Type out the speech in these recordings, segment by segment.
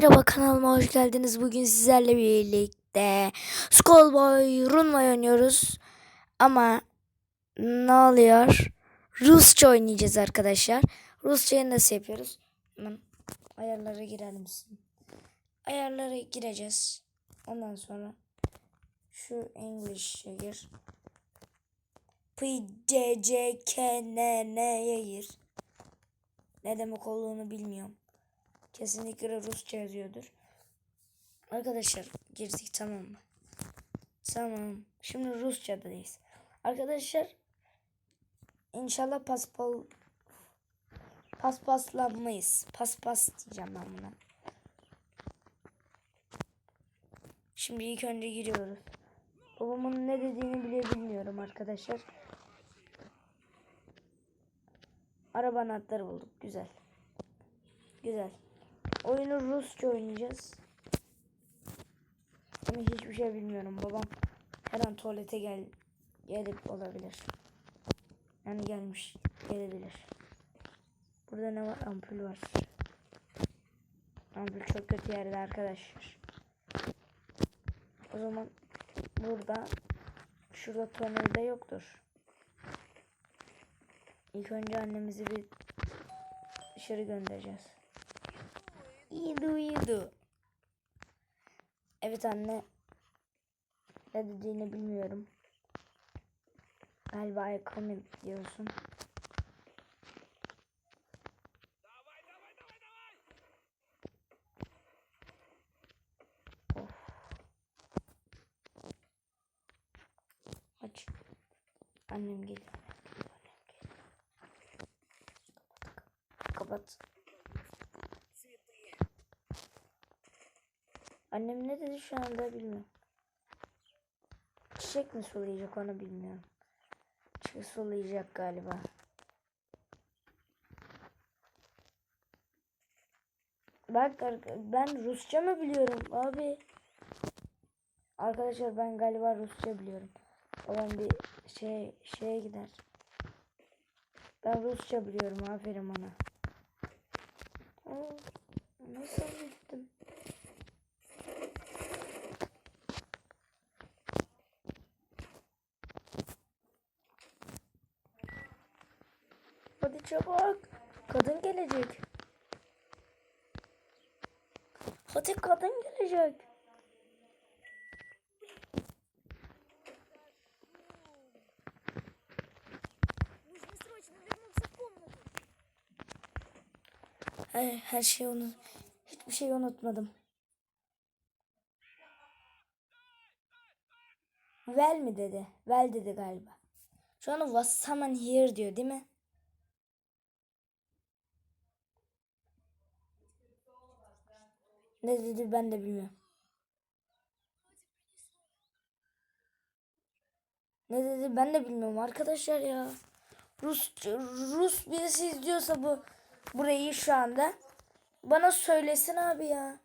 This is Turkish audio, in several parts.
Merhaba kanalıma hoş geldiniz. Bugün sizlerle birlikte Skullboy Runway oynuyoruz. Ama ne oluyor? Rusça oynayacağız arkadaşlar. Rusçayı nasıl yapıyoruz? Hemen ayarlara girelim. Ayarlara gireceğiz. Ondan sonra şu English'e gir. P, C, C, K, N, N'ye gir. Ne demek olduğunu bilmiyorum. Kesinlikle Rusça yazıyordur. Arkadaşlar girdik tamam mı? Tamam. Şimdi Rusça'dayız. Arkadaşlar inşallah paspal paspaslanmayız. Paspas diyeceğim ben buna. Şimdi ilk önce giriyoruz. Babamın ne dediğini bile bilmiyorum arkadaşlar. Araba anahtarı bulduk. Güzel. Güzel. Oyunu Rusça oynayacağız. Ama hiçbir şey bilmiyorum. Babam her an tuvalete gel gelip olabilir. Yani gelmiş gelebilir. Burada ne var? Ampul var. Ampul çok kötü yerde arkadaşlar. O zaman burada şurada tornavida yoktur. İlk önce annemizi bir dışarı göndereceğiz. İdu idu. Evet anne. Ne dediğini bilmiyorum. Galiba I come diyorsun. Aç. Annem geliyor. Annem geliyor. Kapat. Kapat. Annem ne dedi şu anda bilmiyorum. Çiçek mi sulayacak onu bilmiyorum. Çiçek sulayacak galiba. Bak ben Rusça mı biliyorum abi? Arkadaşlar ben galiba Rusça biliyorum. Olan bir şey şeye gider. Ben Rusça biliyorum aferin bana. Aa, nasıl bildim? Hadi çabuk. Kadın gelecek. Hadi kadın gelecek. Her, her şeyi unut. Hiçbir şey unutmadım. Well mi dedi? Well dedi galiba. Şu an was someone here diyor değil mi? Ne dedi ben de bilmiyorum. Ne dedi ben de bilmiyorum arkadaşlar ya. Rus Rus birisi izliyorsa bu burayı şu anda bana söylesin abi ya.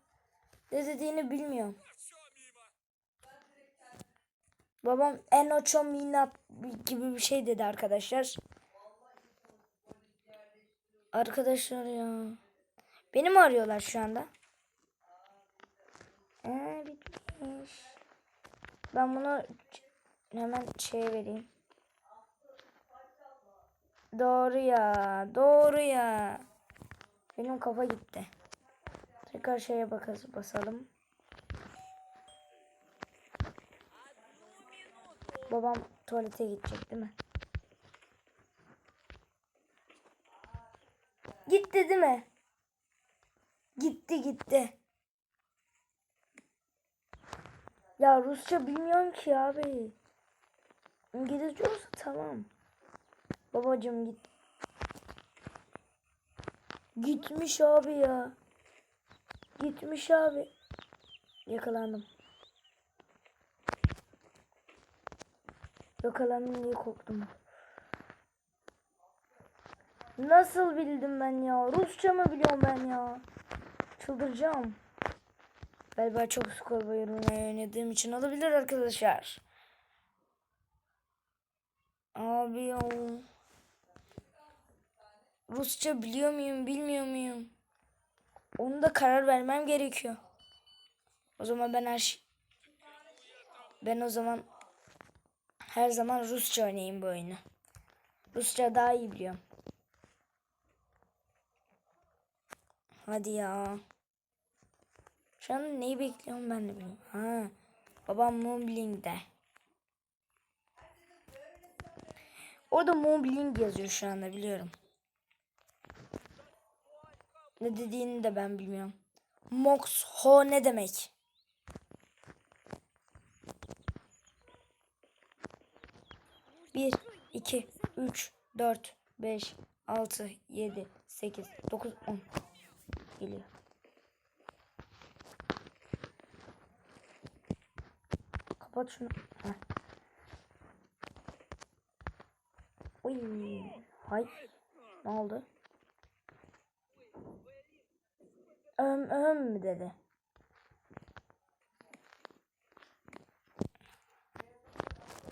Ne dediğini bilmiyorum. Babam en ocho mina gibi bir şey dedi arkadaşlar. Arkadaşlar ya. Beni mi arıyorlar şu anda? Ee, bitmiş. Ben bunu hemen şeye vereyim. Doğru ya. Doğru ya. Benim kafa gitti. Tekrar şeye bakalım, basalım. Babam tuvalete gidecek değil mi? Gitti değil mi? Gitti gitti. Ya Rusça bilmiyorum ki abi. İngilizce olsa tamam. Babacım git. Gitmiş abi ya. Gitmiş abi. Yakalandım. Yakalandım diye korktum. Nasıl bildim ben ya? Rusça mı biliyorum ben ya? Çıldıracağım. Galiba çok skor bayırmaya oynadığım için olabilir arkadaşlar. Abi ya. Rusça biliyor muyum bilmiyor muyum? Onu da karar vermem gerekiyor. O zaman ben her şey... Ben o zaman her zaman Rusça oynayayım bu oyunu. Rusça daha iyi biliyorum. Hadi ya. Şu an neyi bekliyorum ben de bilmiyorum. Ha. Babam Mobling'de. Orada Mobling yazıyor şu anda biliyorum. Ne dediğini de ben bilmiyorum. Mox ho ne demek? Bir, iki, üç, dört, beş, altı, yedi, sekiz, dokuz, on. Geliyor. Kapat şunu. Oy. Hay. Ne oldu? Öm öm mü dedi.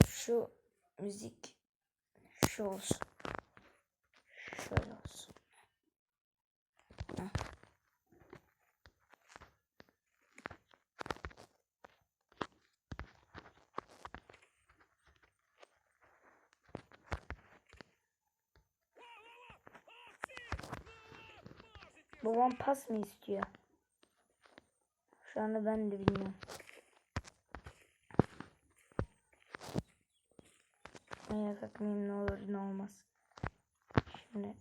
Şu müzik şu olsun. Şöyle olsun. Heh. Babam pas mı istiyor? Şu anda ben de bilmiyorum. Ayağa kalkmayayım ne olur ne olmaz. Şimdi.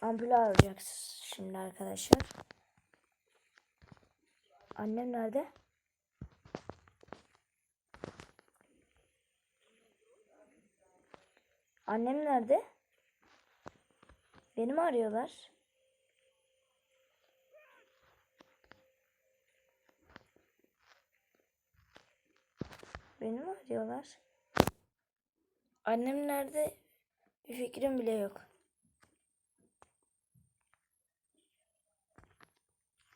Ampul alacağız şimdi arkadaşlar. Annem nerede? Annem nerede? Beni mi arıyorlar? Beni mi arıyorlar? Annem nerede? Bir fikrim bile yok.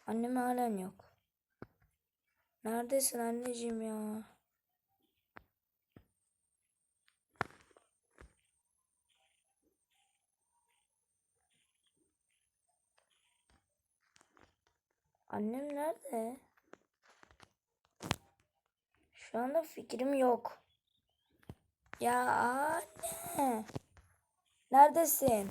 Annem halen yok. Neredesin anneciğim ya? Annem nerede? Şu anda fikrim yok. Ya anne. Neredesin?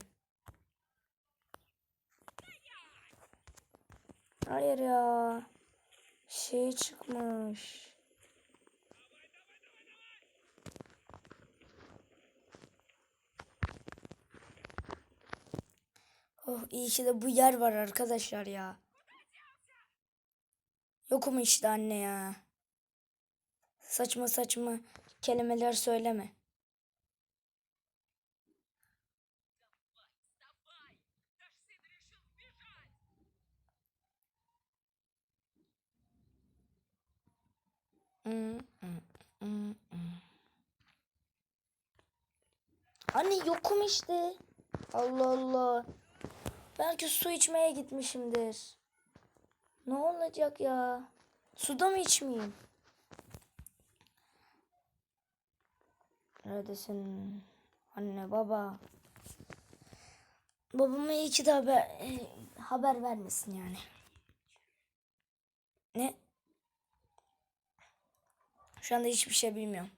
Hayır ya. Şey çıkmış. Oh iyi ki de bu yer var arkadaşlar ya. Yokum işte anne ya. Saçma saçma kelimeler söyleme. Yokum işte. Allah Allah. Belki su içmeye gitmişimdir. Ne olacak ya? Suda mı içmeyeyim? Neredesin? Anne baba. Babama iyi ki de haber, e, haber vermesin yani. Ne? Şu anda hiçbir şey bilmiyorum.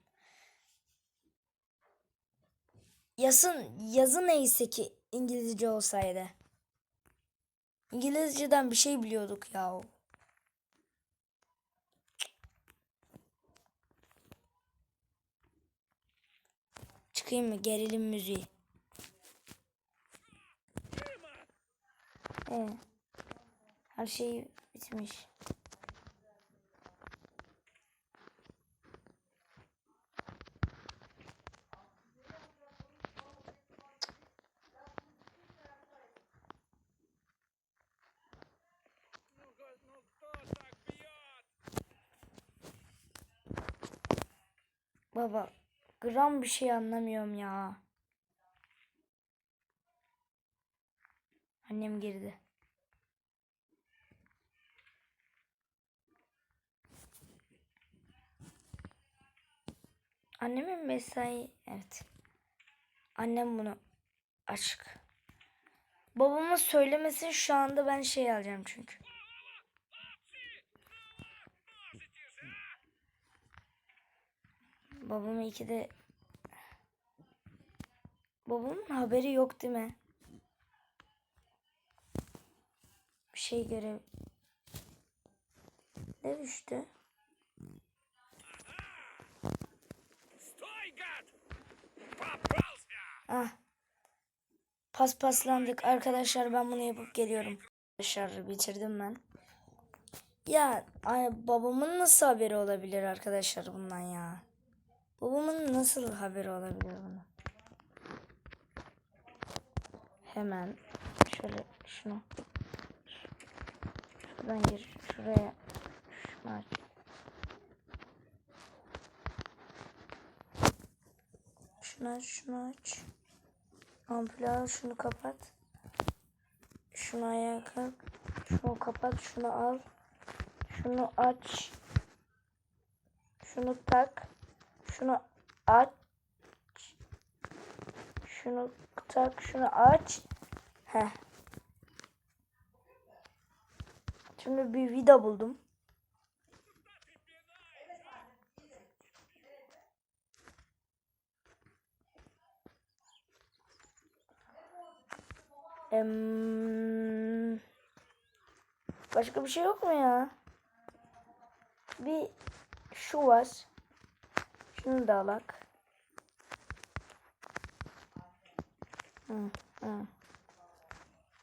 Yazın, yazı neyse ki İngilizce olsaydı. İngilizceden bir şey biliyorduk ya. Çıkayım mı gerilim müziği? Ee, her şey bitmiş. Baba gram bir şey anlamıyorum ya. Annem girdi. Annemin mesai evet. Annem bunu açık. Babama söylemesin şu anda ben şey alacağım çünkü. Babam iki de Babamın haberi yok değil mi? Bir şey görev. Ne düştü? Ah. Pas paslandık arkadaşlar ben bunu yapıp geliyorum. Arkadaşlar bitirdim ben. Ya ay, babamın nasıl haberi olabilir arkadaşlar bundan ya? Babamın nasıl haberi olabilir bundan? Hemen şöyle şunu şuradan gir şuraya şunu aç. Şunu aç şunu aç. Ampulü al şunu kapat. Şunu ayağa kalk. Şunu kapat şunu al. Şunu aç. Şunu tak. Şunu aç. Şunu tak şunu aç. Heh. Şimdi bir vida buldum. Başka bir şey yok mu ya? Bir şu var. Şunu da alak.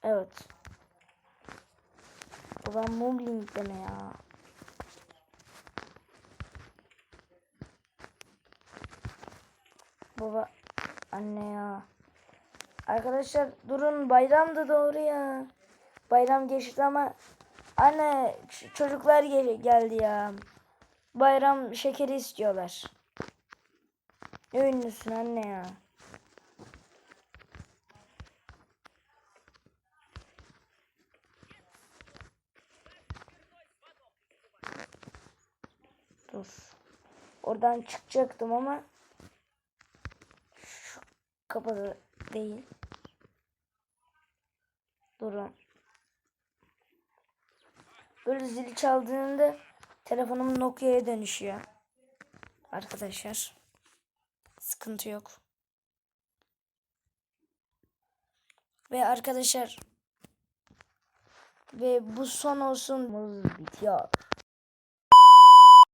Evet. Ulan Mumling deme ya. Baba anne ya. Arkadaşlar durun bayram da doğru ya. Bayram geçti ama anne çocuklar gel- geldi ya. Bayram şekeri istiyorlar. Ne ünlüsün anne ya. Dur. Oradan çıkacaktım ama şu kapıda değil. Durun. Böyle zil çaldığında telefonum Nokia'ya dönüşüyor. Arkadaşlar. Sıkıntı yok. Ve arkadaşlar ve bu son olsun. Bitiyor.